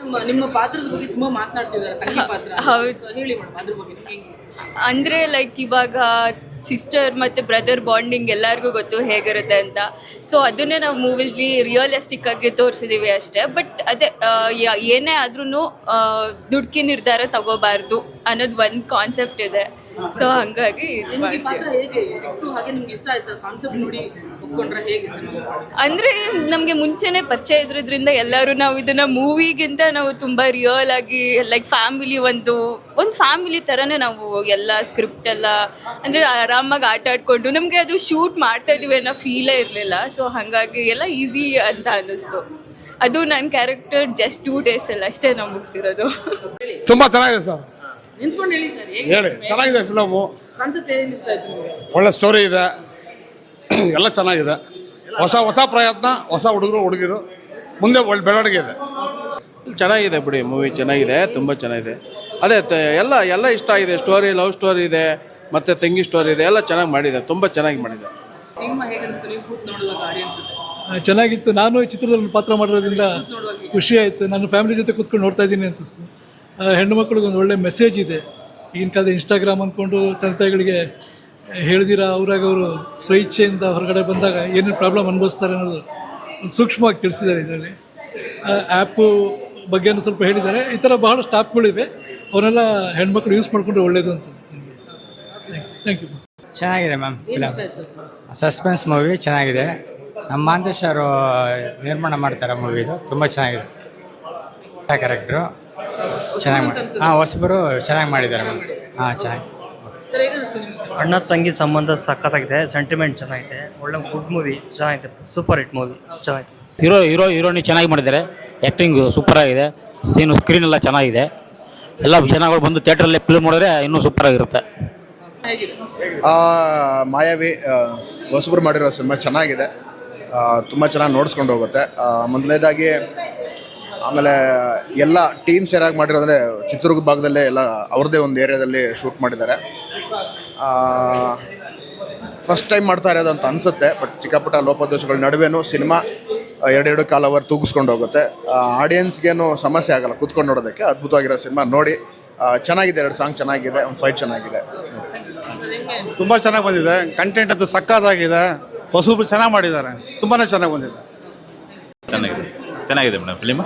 ನಮ್ಮ ನಿಮ್ಮ ಪಾತ್ರದ ಬಗ್ಗೆ ತುಂಬಾ ಮಾತನಾಡ್ತಿದ್ದಾರೆ ತಂಗಿ ಪಾತ್ರ. ಹೌದು. So, ಹೇಳಿ ಮೇಡಮ್ ಅದ್ರ ಬಗ್ಗೆ ನಿಮ್ಗೆ ಹೆಂಗೆ ಅಂದರೆ ಲೈಕ್ ಇವಾಗ ಸಿಸ್ಟರ್ ಮತ್ತು ಬ್ರದರ್ ಬಾಂಡಿಂಗ್ ಎಲ್ಲರಿಗೂ ಗೊತ್ತು ಹೇಗಿರುತ್ತೆ ಅಂತ. ಸೊ ಅದನ್ನೇ ನಾವು ಮೂವಿಲಿ ರಿಯಲಿಸ್ಟಿಕ್ ಆಗಿ ತೋರಿಸಿದೀವಿ ಅಷ್ಟೇ. ಬಟ್ ಅದೇ ಆ, ಯಾ- ಏನೇ ಆದ್ರೂ ದುಡ್ಕಿ ನಿರ್ಧಾರ ತಗೋಬಾರ್ದು ಅನ್ನೋದು ಒಂದು ಕಾನ್ಸೆಪ್ಟ್ ಇದೆ. ಸೊ ಹಂಗಾಗಿ ಇದು ನಮ್ಗೆ ಮುಂಚೆನೆ ಮಾಡ್ತೀವಿ. ಪಾತ್ರ ಹೇಗೆ? ಸಿಕ್ತು ಹಾಗೆ ನಿಮ್ಗೆ ಇಷ್ಟ ಆಯ್ತಾ? ಕಾನ್ಸೆಪ್ಟ್ ನೋಡಿ ಒಪ್ಕೊಂಡ್ರೆ ಹೇಗೆ ಸಿನಿಮಾ? ಅಂದರೆ ನಮಗೆ ಮುಂಚೆನೇ ಪರಿಚಯ ಇದ್ರಿಂದ ಎಲ್ಲರೂ ನಾವು ಇದನ್ನ ಮೂವಿಗಿಂತ ನಾವು ತುಂಬಾ ರಿಯಲ್ ಆಗಿ ಲೈಕ್ ಫ್ಯಾಮಿಲಿ ಒಂದು ಒಂದು ಫ್ಯಾಮಿಲಿ ಥರನೇ ನಾವು ಎಲ್ಲ ಸ್ಕ್ರಿಪ್ಟ್ ಎಲ್ಲ ಅಂದ್ರೆ ಆರಾಮಾಗಿ ಆಟ ಆಡ್ಕೊಂಡು ನಮಗೆ ಅದು ಶೂಟ್ ಮಾಡ್ತಾ ಇದೀವಿ ಅನ್ನೋ ಫೀಲೇ ಇರಲಿಲ್ಲ. ಸೊ ಹಾಗಾಗಿ ಎಲ್ಲ ಈಸಿ ಅಂತ ಅನ್ನಿಸ್ತು. ಅದು ನನ್ನ ಕ್ಯಾರೆಕ್ಟರ್ ಜಸ್ಟ್ ಟೂ ಡೇಸ್ ಅಲ್ಲ ಅಷ್ಟೇ ನಾವು ಮುಗಿಸಿರೋದು. ತುಂಬಾ ಚೆನ್ನಾಗಿದೆ ಸರ್. ನಿಂತ್ಕೊಂಡು ಹೇಳಿ ಸರ್ ಹೇಗೆ ಹೇಳಿ ಚೆನ್ನಾಗಿದೆ ಫಿಲಮು ಕಾನ್ಸೆಪ್ಟ್ ಏನ್ ಇಷ್ಟ ಆಯ್ತು ನಿಮಗೆ? ಒಳ್ಳೆ ಸ್ಟೋರಿ ಇದೆ. ಎಲ್ಲ ಚೆನ್ನಾಗಿದೆ. ಹೊಸ ಹೊಸ ಪ್ರಯತ್ನ ಹೊಸ ಹುಡುಗರು ಹುಡುಗಿರು. ಮುಂದೆ ಒಳ್ಳೆ ಬೆಳವಣಿಗೆ ಇದೆ. ಚೆನ್ನಾಗಿದೆ ಬಿಡಿ ಮೂವಿ ಚೆನ್ನಾಗಿದೆ ತುಂಬ ಚೆನ್ನಾಗಿದೆ. ಅದೇ ತ- ಎಲ್ಲ ಎಲ್ಲ ಇಷ್ಟ ಆಗಿದೆ. ಸ್ಟೋರಿ ಲವ್ ಸ್ಟೋರಿ ಇದೆ ಮತ್ತು ತಂಗಿ ಸ್ಟೋರಿ ಇದೆ ಎಲ್ಲ ಚೆನ್ನಾಗಿ ಮಾಡಿದೆ ತುಂಬ ಚೆನ್ನಾಗಿ ಮಾಡಿದೆ. ಸಿನಿಮಾ ಹೇಗೆ ನೀವು ಕೂತ್ ನೋಡುವಾಗ ಆಡಿಯನ್ಸ್ ಚೆನ್ನಾಗಿತ್ತು. ನಾನು ಈ ಚಿತ್ರದಲ್ಲಿ ಒಂದು ಪಾತ್ರ ಮಾಡಿರೋದ್ರಿಂದ ಖುಷಿ ಆಯಿತು. ನಾನು ಫ್ಯಾಮಿಲಿ ಜೊತೆ ಕೂತ್ಕೊಂಡು ನೋಡ್ತಾ ಇದ್ದೀನಿ ಅನಿಸ್ತು. ಹೆಣ್ಣು ಮಕ್ಕಳಿಗೆ ಒಂದು ಒಳ್ಳೆ ಮೆಸೇಜ್ ಇದೆ. ಈಗಿನ ಕಾಲದ ಇನ್ಸ್ಟಾಗ್ರಾಮ್ ಅಂದ್ಕೊಂಡು ತಂದೆ ತಾಯಿಗಳಿಗೆ ಹೇಳ್ದಿರ ಅವ್ರಾಗ ಅವರು ಸ್ವಇಚ್ಛೆಯಿಂದ ಹೊರಗಡೆ ಬಂದಾಗ ಏನೇನು ಪ್ರಾಬ್ಲಮ್ ಅನುಭವಿಸ್ತಾರೆ ಅನ್ನೋದು ಒಂದು ಸೂಕ್ಷ್ಮವಾಗಿ ತಿಳಿಸಿದ್ದಾರೆ ಇದರಲ್ಲಿ. ಆ್ಯಪು ಬಗ್ಗೆನೂ ಸ್ವಲ್ಪ ಹೇಳಿದ್ದಾರೆ. ಈ ಥರ ಬಹಳಷ್ಟು ಆ್ಯಪ್ಗಳಿವೆ ಅವನ್ನೆಲ್ಲ ಹೆಣ್ಮಕ್ಳು ಯೂಸ್ ಮಾಡಿಕೊಂಡು ಒಳ್ಳೆಯದು ಅನ್ಸುತ್ತೆ ಥ್ಯಾಂಕ್ ಯು ಚೆನ್ನಾಗಿದೆ ಮ್ಯಾಮ್ ಸಸ್ಪೆನ್ಸ್ ಮೂವಿ ಚೆನ್ನಾಗಿದೆ. ನಮ್ಮ ಮಾಂತೇಶ್ ಅವರು ನಿರ್ಮಾಣ ಮಾಡ್ತಾರೆ ಮೂವಿದು ತುಂಬ ಚೆನ್ನಾಗಿದೆ. ಕ್ಯಾರೆಕ್ಟ್ರು ಚೆನ್ನಾಗಿ ಮಾಡಿ ಹಾಂ ಹೊಸಬರು ಚೆನ್ನಾಗಿ ಮಾಡಿದ್ದಾರೆ ಮ್ಯಾಮ್ ಹಾಂ ಚೆನ್ನಾಗಿ. ಸರ್ ಸಿನಿಮಾ ಅಣ್ಣ ತಂಗಿ ಸಂಬಂಧ ಸಖತ್ತಾಗಿದೆ ಸೆಂಟಿಮೆಂಟ್ ಚೆನ್ನಾಗಿದೆ ಒಳ್ಳೆ ಗುಡ್ ಮೂವಿ ಚೆನ್ನಾಗಿದೆ ಸೂಪರ್ ಹಿಟ್ ಮೂವಿ ಚೆನ್ನಾಗಿದೆ ಹೀರೋ ಹೀರೋ ಹೀರೋನಿ ಚೆನ್ನಾಗಿ ಮಾಡಿದ್ದಾರೆ ಆ್ಯಕ್ಟಿಂಗ್ ಸೂಪರ್ ಆಗಿದೆ ಸೀನು ಸ್ಕ್ರೀನ್ ಎಲ್ಲ ಚೆನ್ನಾಗಿದೆ. ಎಲ್ಲ ಜನಗಳು ಬಂದು ಥಿಯೇಟ್ರಲ್ಲಿ ಫಿಲ್ಮ್ ನೋಡಿದ್ರೆ ಇನ್ನೂ ಸೂಪರ್ ಆಗಿರುತ್ತೆ. ಹೇಗಿದೆ? ಮಾಯಾವಿ ಆ, ಹೊಸಬ್ರು ಮಾಡಿರೋ ಸಿನಿಮಾ ಚೆನ್ನಾಗಿದೆ. ತುಂಬ ಚೆನ್ನಾಗಿ ನೋಡಿಸ್ಕೊಂಡು ಹೋಗುತ್ತೆ. ಆ, ಮೊದಲನೇದಾಗಿ ಆಮೇಲೆ ಎಲ್ಲ ಟೀಮ್ ಸೇರಾಗಿ ಮಾಡಿರೋದ್ರೆ ಚಿತ್ರದುರ್ಗದ ಭಾಗದಲ್ಲೇ ಎಲ್ಲ ಅವ್ರದ್ದೇ ಒಂದು ಏರಿಯಾದಲ್ಲಿ ಶೂಟ್ ಮಾಡಿದ್ದಾರೆ. ಫಸ್ಟ್ ಟೈಮ್ ಮಾಡ್ತಾ ಇರೋದು ಅಂತ ಅನಿಸುತ್ತೆ ಬಟ್ ಚಿಕ್ಕಪುಟ್ಟ ಲೋಪದೋಷಗಳ ನಡುವೆನೂ ಸಿನಿಮಾ ಎರಡೆರಡು ಕಾಲ ಅವರ್ ತೂಗಿಸ್ಕೊಂಡು ಹೋಗುತ್ತೆ. ಆಡಿಯನ್ಸ್ಗೇನು ಸಮಸ್ಯೆ ಆಗಲ್ಲ ಕೂತ್ಕೊಂಡು ನೋಡೋದಕ್ಕೆ ಅದ್ಭುತವಾಗಿರೋ ಸಿನಿಮಾ ನೋಡಿ. ಆ, ಚೆನ್ನಾಗಿದೆ ಎರಡು ಸಾಂಗ್ ಚೆನ್ನಾಗಿದೆ ಒಂದು ಫೈಟ್ ಚೆನ್ನಾಗಿದೆ. ತುಂಬ ಚೆನ್ನಾಗಿ ಬಂದಿದೆ. ಕಂಟೆಂಟ್ ಅದು ಸಕ್ಕತ್ತಾಗಿದೆ. ಹೊಸಬ್ರು ಚೆನ್ನಾಗಿ ಮಾಡಿದ್ದಾರೆ. ತುಂಬಾ ಚೆನ್ನಾಗಿ ಬಂದಿದೆ. ಚೆನ್ನಾಗಿದೆ. ಚೆನ್ನಾಗಿದೆ ಮೇಡಮ್. ಫಿಲಿಮ್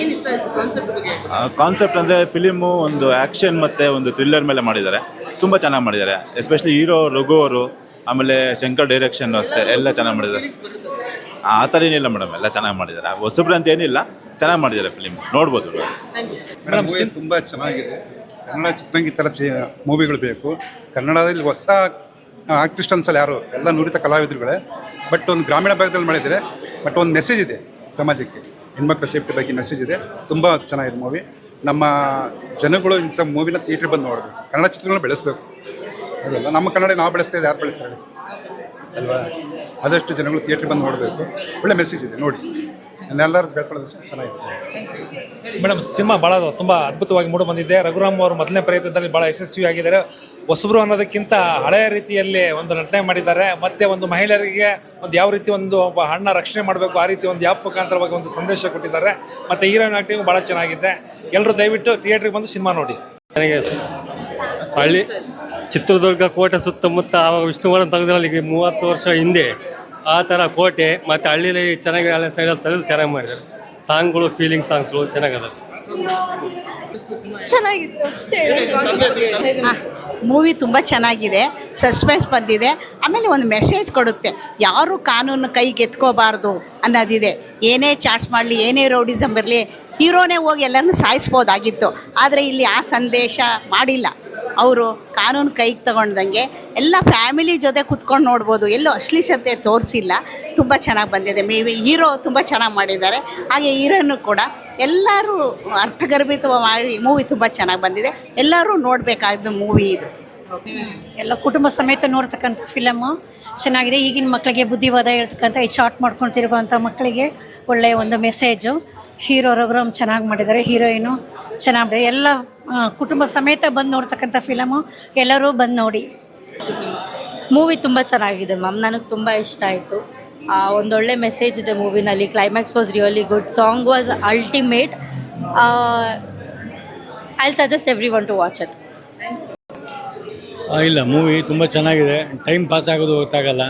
ಏನ್ ಇಷ್ಟ ಆಯ್ತು ಕಾನ್ಸೆಪ್ಟ್ ಬಗ್ಗೆ? ಕಾನ್ಸೆಪ್ಟ್ ಅಂದರೆ ಫಿಲಿಮು ಒಂದು ಆ್ಯಕ್ಷನ್ ಮತ್ತು ಒಂದು ಥ್ರಿಲ್ಲರ್ ಮೇಲೆ ಮಾಡಿದ್ದಾರೆ. ತುಂಬ ಚೆನ್ನಾಗಿ ಮಾಡಿದ್ದಾರೆ. ಎಸ್ಪೆಷಲಿ ಹೀರೋ ರಘು ಅವರು ಆಮೇಲೆ ಶಂಕರ್ ಡೈರೆಕ್ಷನ್ ಅಷ್ಟೇ ಎಲ್ಲ ಚೆನ್ನಾಗಿ ಮಾಡಿದ್ದಾರೆ. ಆ ಥರ ಏನಿಲ್ಲ ಮೇಡಮ್ ಎಲ್ಲ ಚೆನ್ನಾಗಿ ಮಾಡಿದ್ದಾರೆ. ಹೊಸಬ್ರು ಅಂತ ಏನಿಲ್ಲ ಚೆನ್ನಾಗಿ ಮಾಡಿದ್ದಾರೆ ಫಿಲಿಮ್ ನೋಡ್ಬೋದು ಮೇಡಮ್ ತುಂಬ ಚೆನ್ನಾಗಿದೆ. ಕನ್ನಡ ಚಿತ್ರಂಗಿ ಈ ಥರ ಚಿ ಮೂವಿಗಳು ಬೇಕು. ಕನ್ನಡದಲ್ಲಿ ಹೊಸ ಆರ್ಟಿಸ್ಟ್ ಅನ್ಸಲ್ಲ ಯಾರು? ಎಲ್ಲ ನುರಿತ ಕಲಾವಿದರುಗಳೇ. ಬಟ್ ಒಂದು ಗ್ರಾಮೀಣ ಭಾಗದಲ್ಲಿ ಮಾಡಿದರೆ ಬಟ್ ಒಂದು ಮೆಸೇಜ್ ಇದೆ ಸಮಾಜಕ್ಕೆ. ಹೆಣ್ಮಕ್ಳ ಸೇಫ್ಟಿ ಬಗ್ಗೆ ಮೆಸೇಜ್ ಇದೆ. ತುಂಬ ಚೆನ್ನಾಗಿದೆ ಮೂವಿ ನಮ್ಮ ಜನಗಳು ಇಂಥ ಮೂವಿನ ಥಿಯೇಟ್ರ್ ಬಂದು ನೋಡಬೇಕು. ಕನ್ನಡ ಚಿತ್ರಗಳನ್ನ ಬೆಳೆಸಬೇಕು. ಅದಲ್ಲ ನಮ್ಮ ಕನ್ನಡ ನಾವು ಬೆಳೆಸ್ತಾ ಯಾರು ಬೆಳೆಸ್ತಾರೆ ಅಲ್ವಾ? ಆದಷ್ಟು ಜನಗಳು ಥಿಯೇಟ್ರಿಗೆ ಬಂದು ನೋಡಬೇಕು. ಒಳ್ಳೆ ಮೆಸೇಜ್ ಇದೆ, ನೋಡಿ. ನನ್ನೆಲ್ಲರೂ ಬೆಳ್ಕೊಳ್ಳೋದು ಚೆನ್ನಾಗಿದೆ. ಮೇಡಮ್ ಸಿನಿಮಾ ಭಾಳ ತುಂಬ ಅದ್ಭುತವಾಗಿ ಮೂಡಿ ಬಂದಿದೆ. ರಘುರಾಮ್ ಅವರು ಮೊದಲನೇ ಪ್ರಯತ್ನದಲ್ಲಿ ಭಾಳ ಯಶಸ್ವಿಯಾಗಿದ್ದಾರೆ ಹೊಸಬ್ರು ಅನ್ನೋದಕ್ಕಿಂತ ಹಳೆಯ ರೀತಿಯಲ್ಲಿ ಒಂದು ನಟನೆ ಮಾಡಿದ್ದಾರೆ. ಮತ್ತೆ ಒಂದು ಮಹಿಳೆಯರಿಗೆ ಒಂದು ಯಾವ ರೀತಿ ಒಂದು ಒಬ್ಬ ಹಣ್ಣ ರಕ್ಷಣೆ ಮಾಡಬೇಕು ಆ ರೀತಿ ಒಂದು ಯಾವ ಮುಖಾಂತರವಾಗಿ ಒಂದು ಸಂದೇಶ ಕೊಟ್ಟಿದ್ದಾರೆ. ಮತ್ತೆ ಹೀರೋಯಿನ್ ಆಕ್ಟಿಂಗ್ ಭಾಳ ಚೆನ್ನಾಗಿದೆ. ಎಲ್ಲರೂ ದಯವಿಟ್ಟು ಥಿಯೇಟ್ರಿಗೆ ಬಂದು ಸಿನಿಮಾ ನೋಡಿ. ನನಗೆ ಹಳ್ಳಿ ಚಿತ್ರದುರ್ಗ ಕೋಟೆ ಸುತ್ತಮುತ್ತ ಆವಾಗ ವಿಷ್ಣುವರ್ಧನ್ ತೆಗೆದ್ರಲ್ಲಿ ಈಗ ಮೂವತ್ತು ವರ್ಷ ಹಿಂದೆ. ಆ ಥರ ಕೋಟೆ ಮತ್ತು ಹಳ್ಳಿಲಿ ಚೆನ್ನಾಗಿ ಹಳ್ಳಿ ಸೈಡಲ್ಲಿ ತೆಗೆದು ಚೆನ್ನಾಗಿ ಮಾಡಿದ್ದಾರೆ. ಸಾಂಗ್ಗಳು ಫೀಲಿಂಗ್ ಸಾಂಗ್ಸ್ಗಳು ಚೆನ್ನಾಗದ. ಚೆನ್ನಾಗಿತ್ತು ಅಷ್ಟೇ ಮೂವಿ ತುಂಬ ಚೆನ್ನಾಗಿದೆ ಸಸ್ಪೆನ್ಸ್ ಬಂದಿದೆ ಆಮೇಲೆ ಒಂದು ಮೆಸೇಜ್ ಕೊಡುತ್ತೆ ಯಾರು ಕಾನೂನು ಕೈಗೆ ಎತ್ಕೋಬಾರ್ದು ಅನ್ನೋದಿದೆ. ಏನೇ ಚಾಟ್ಸ್ ಮಾಡಲಿ ಏನೇ ರೌಡಿಸಮ್ ಬರಲಿ ಹೀರೋನೇ ಹೋಗಿ ಎಲ್ಲರನ್ನೂ ಸಾಯಿಸ್ಬೋದಾಗಿತ್ತು. ಆದರೆ ಇಲ್ಲಿ ಆ ಸಂದೇಶ ಮಾಡಿಲ್ಲ. ಅವರು ಕಾನೂನು ಕೈಗೆ ತಗೊಂಡಂಗೆ ಎಲ್ಲ ಫ್ಯಾಮಿಲಿ ಜೊತೆ ಕುತ್ಕೊಂಡು ನೋಡ್ಬೋದು. ಎಲ್ಲೂ ಅಶ್ಲೀಷತೆ ತೋರಿಸಿಲ್ಲ. ತುಂಬ ಚೆನ್ನಾಗಿ ಬಂದಿದೆ. ಮೇವಿ ಹೀರೋ ತುಂಬ ಚೆನ್ನಾಗಿ ಮಾಡಿದ್ದಾರೆ. ಹಾಗೆ ಹೀರೋನು ಕೂಡ ಎಲ್ಲರೂ ಅರ್ಥಗರ್ಭಿತವಾಗಿ ಮೂವಿ ತುಂಬ ಚೆನ್ನಾಗಿ ಬಂದಿದೆ. ಎಲ್ಲರೂ ನೋಡಬೇಕಾದ ಮೂವಿ ಇದು. ಎಲ್ಲ ಕುಟುಂಬ ಸಮೇತ ನೋಡ್ತಕ್ಕಂಥ ಫಿಲಮ್ಮು ಚೆನ್ನಾಗಿದೆ. ಈಗಿನ ಮಕ್ಕಳಿಗೆ ಬುದ್ಧಿವಾದ ಹೇಳ್ತಕ್ಕಂಥ ಈ ಶಾರ್ಟ್ ಮಾಡ್ಕೊಂಡು ತಿರುಗುವಂಥ ಮಕ್ಕಳಿಗೆ ಒಳ್ಳೆಯ ಒಂದು ಮೆಸೇಜು ಹೀರೋ ರಘುರಾಮ್ ಚೆನ್ನಾಗಿ ಮಾಡಿದ್ದಾರೆ. ಹೀರೋಯಿನು ಚೆನ್ನಾಗಿದೆ ಎಲ್ಲ ಕುಟುಂಬ ಸಮೇತ ಬಂದು ನೋಡ್ತಕ್ಕಂಥ ಫಿಲಮು ಎಲ್ಲರೂ ಬಂದು ನೋಡಿ. ಮೂವಿ ತುಂಬ ಚೆನ್ನಾಗಿದೆ ಮ್ಯಾಮ್ ನನಗೆ ತುಂಬ ಇಷ್ಟ ಆಯಿತು. ಒಂದೊಳ್ಳೆ ಮೆಸೇಜ್ ಇದೆ ಮೂವಿನಲ್ಲಿ climax was really good song was ultimate I suggest everyone to watch it ಇಲ್ಲ ಮೂವಿ ತುಂಬ ಚೆನ್ನಾಗಿದೆ. ಟೈಮ್ ಪಾಸ್ ಆಗೋದು ಗೊತ್ತಾಗಲ್ಲ.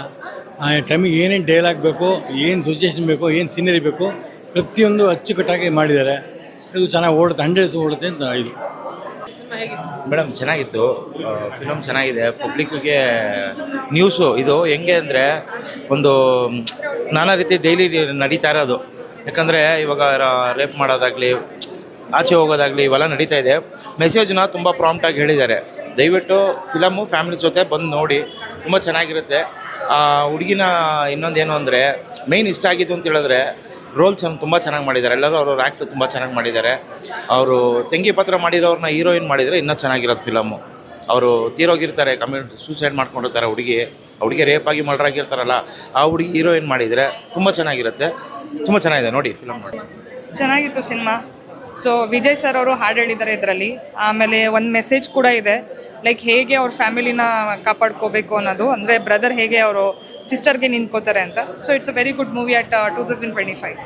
ಆ ಟೈಮಿಗೆ ಏನೇನು ಡೈಲಾಗ್ ಬೇಕು ಏನು ಸಿಚುವೇಶನ್ ಬೇಕು ಏನು ಸೀನರಿ ಬೇಕು ಪ್ರತಿಯೊಂದು ಅಚ್ಚುಕಟ್ಟಾಗಿ ಮಾಡಿದ್ದಾರೆ. ಇದು ಚೆನ್ನಾಗಿ ಓಡುತ್ತೆ ಹಂಡ್ರೆಡ್ಸ್ ಓಡುತ್ತೆ ಅಂತ ಇದು. ಮೇಡಮ್, ಚೆನ್ನಾಗಿತ್ತು. ಫಿಲಮ್ ಚೆನ್ನಾಗಿದೆ. ಪಬ್ಲಿಕ್ಕಿಗೆ ನ್ಯೂಸು ಇದು ಹೆಂಗೆ ಅಂದರೆ ಒಂದು ನಾನಾ ರೀತಿ ಡೈಲಿ ನಡೀತಾ ಇರೋದು. ಯಾಕಂದರೆ ಇವಾಗ ರೇಪ್ ಮಾಡೋದಾಗಲಿ, ಆಚೆ ಹೋಗೋದಾಗಲಿ ಇವೆಲ್ಲ ನಡೀತಾ ಇದೆ. ಮೆಸೇಜ್ನ ತುಂಬ ಪ್ರಾಂಪ್ಟಾಗಿ ಹೇಳಿದ್ದಾರೆ. ದಯವಿಟ್ಟು ಫಿಲಮು ಫ್ಯಾಮಿಲಿ ಜೊತೆ ಬಂದು ನೋಡಿ. ತುಂಬ ಚೆನ್ನಾಗಿರುತ್ತೆ. ಹುಡುಗಿನ ಇನ್ನೊಂದೇನು ಅಂದರೆ ಮೇಯ್ನ್ ಇಷ್ಟ ಆಗಿದ್ದು ಅಂತ ಹೇಳಿದ್ರೆ, ರೋಲ್ ಚೆನ್ನ ತುಂಬ ಚೆನ್ನಾಗಿ ಮಾಡಿದ್ದಾರೆ. ಎಲ್ಲರೂ ಅವರು ಆ್ಯಕ್ಟ್ ತುಂಬ ಚೆನ್ನಾಗಿ ಮಾಡಿದ್ದಾರೆ. ಅವರು ತೆಂಗಿ ಪತ್ರ ಮಾಡಿರೋರನ್ನ ಹೀರೋಯಿನ್ ಮಾಡಿದರೆ ಇನ್ನೂ ಚೆನ್ನಾಗಿರೋದು ಫಿಲಮು ಅವರು ತೀರೋಗಿರ್ತಾರೆ ಕಮ್ಯುನಿಟಿ ಸೂಸೈಡ್ ಮಾಡ್ಕೊಂಡಿರ್ತಾರೆ ಹುಡುಗಿ. ಹುಡುಗಿ ರೇಪ್ ಆಗಿ ಆಗಿರ್ತಾರಲ್ಲ ಆ ಹುಡುಗಿ ಹೀರೋಯಿನ್ ಮಾಡಿದರೆ ತುಂಬ ಚೆನ್ನಾಗಿರುತ್ತೆ. ತುಂಬ ಚೆನ್ನಾಗಿದೆ, ನೋಡಿ ಫಿಲಮ್ ನೋಡಿ. ಚೆನ್ನಾಗಿತ್ತು ಸಿನಿಮಾ. ಸೊ ವಿಜಯ್ ಸರ್ ಅವರು ಹಾಡು ಹೇಳಿದ್ದಾರೆ ಇದರಲ್ಲಿ. ಆಮೇಲೆ ಒಂದು ಮೆಸೇಜ್ ಕೂಡ ಇದೆ. ಲೈಕ್ ಹೇಗೆ ಅವ್ರ ಫ್ಯಾಮಿಲಿನ ಕಾಪಾಡ್ಕೋಬೇಕು ಅನ್ನೋದು. ಅಂದರೆ ಬ್ರದರ್ ಹೇಗೆ ಅವರು ಸಿಸ್ಟರ್ಗೆ ನಿಂತ್ಕೋತಾರೆ ಅಂತ. So it's a very good movie at two thousand twenty five